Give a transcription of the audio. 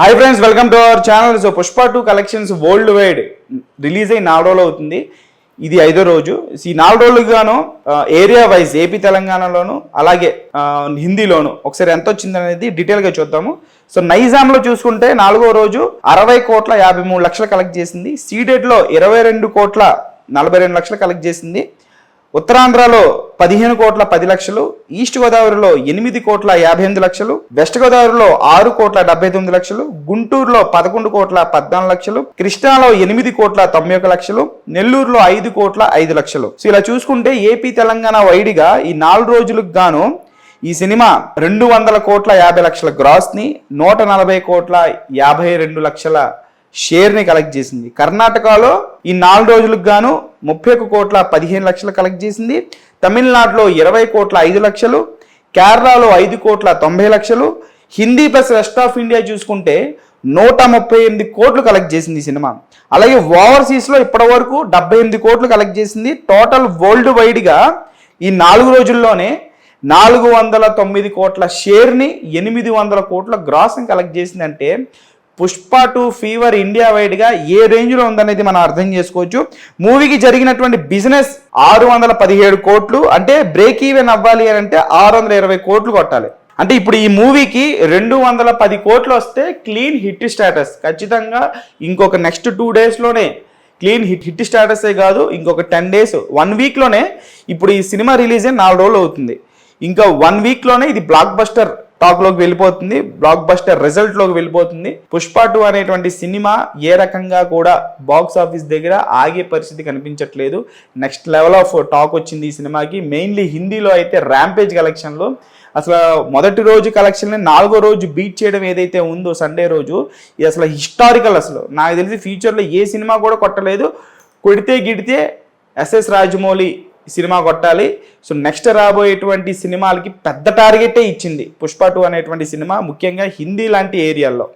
Hi friends welcome to our channel so Pushpa two collections worldwide release అయి నాలుగు రోజులు అవుతుంది. ఇది ఐదో రోజు. ఈ నాలుగు రోజులుగాను ఏరియా వైజ్ ఏపీ తెలంగాణలోను అలాగే హిందీలోను ఒకసారి ఎంత వచ్చింది అనేది డీటెయిల్గా చూద్దాము. సో నైజాంలో చూసుకుంటే నాలుగో రోజు అరవై కోట్ల యాభై మూడు లక్షలు కలెక్ట్ చేసింది. సీడెడ్లో ఇరవై రెండు కోట్ల నలభై రెండు లక్షలు కలెక్ట్ చేసింది. ఉత్తరాంధ్రలో పదిహేను కోట్ల పది లక్షలు ఈస్ట్ గోదావరిలో ఎనిమిది కోట్ల యాభై ఎనిమిది లక్షలు వెస్ట్ గోదావరిలో ఆరు కోట్ల డెబ్బై తొమ్మిది లక్షలు గుంటూరులో పదకొండు కోట్ల పద్నాలుగు లక్షలు కృష్ణాలో ఎనిమిది కోట్ల తొంభై ఒక లక్షలు నెల్లూరులో ఐదు కోట్ల ఐదు లక్షలు. సో ఇలా చూసుకుంటే ఏపీ తెలంగాణ వైడిగా ఈ నాలుగు రోజులకు గాను ఈ సినిమా రెండు వందల కోట్ల యాభై లక్షల గ్రాస్ని నూట నలభై కోట్ల యాభై రెండు లక్షల షేర్ని కలెక్ట్ చేసింది. కర్ణాటకలో ఈ నాలుగు రోజులకు గాను ముప్పై ఒక కోట్ల పదిహేను లక్షలు కలెక్ట్ చేసింది. తమిళనాడులో ఇరవై కోట్ల ఐదు లక్షలు కేరళలో ఐదు కోట్ల తొంభై లక్షలు. Hindi plus west of India చూసుకుంటే నూట ముప్పై ఎనిమిది కోట్లు కలెక్ట్ చేసింది ఈ సినిమా. అలాగే ఓవర్సీస్లో ఇప్పటి వరకు డెబ్బై ఎనిమిది కోట్లు కలెక్ట్ చేసింది. టోటల్ వరల్డ్ వైడ్గా ఈ నాలుగు రోజుల్లోనే నాలుగు వందల తొమ్మిది కోట్ల షేర్ని ఎనిమిది వందల కోట్ల గ్రాస్ని కలెక్ట్ చేసిందంటే పుష్ప టు ఫీవర్ ఇండియా వైడ్గా ఏ రేంజ్లో ఉందనేది మనం అర్థం చేసుకోవచ్చు. మూవీకి జరిగినటువంటి బిజినెస్ ఆరు వందల పదిహేడు కోట్లు అంటే బ్రేక్ ఈవెన్ అవ్వాలి అని అంటే ఆరు వందల ఇరవై కోట్లు కొట్టాలి. అంటే ఇప్పుడు ఈ మూవీకి రెండు వందల పది కోట్లు వస్తే క్లీన్ హిట్ స్టేటస్ ఖచ్చితంగా ఇంకొక నెక్స్ట్ టూ డేస్లోనే క్లీన్ హిట్ హిట్ స్టేటసే కాదు ఇంకొక టెన్ డేస్ వన్ వీక్లోనే ఇప్పుడు ఈ సినిమా రిలీజ్ అయిన నాలుగు రోజులు అవుతుంది. ఇంకా వన్ వీక్లోనే ఇది బ్లాక్ బస్టర్ టాక్లోకి వెళ్ళిపోతుంది. బ్లాక్ బస్టర్ రిజల్ట్లోకి వెళ్ళిపోతుంది. పుష్ప టూ అనేటువంటి సినిమా ఏ రకంగా కూడా బాక్స్ ఆఫీస్ దగ్గర ఆగే పరిస్థితి కనిపించట్లేదు. నెక్స్ట్ లెవెల్ ఆఫ్ టాక్ వచ్చింది ఈ సినిమాకి. మెయిన్లీ హిందీలో అయితే ర్యాంపేజ్ కలెక్షన్లో అసలు మొదటి రోజు కలెక్షన్ నాలుగో రోజు బీట్ చేయడం ఏదైతే ఉందో సండే రోజు ఇది అసలు హిస్టారికల్ అసలు. నాకు తెలిసి ఫ్యూచర్లో ఏ సినిమా కూడా కొట్టలేదు. కొడితే గిడితే ఎస్ఎస్ రాజమౌళి సినిమా కొట్టాలి. సో నెక్స్ట్ రాబోయేటువంటి సినిమాలకి పెద్ద టార్గెటే ఇచ్చింది పుష్ప టూ అనేటువంటి సినిమా ముఖ్యంగా హిందీ లాంటి ఏరియాల్లో.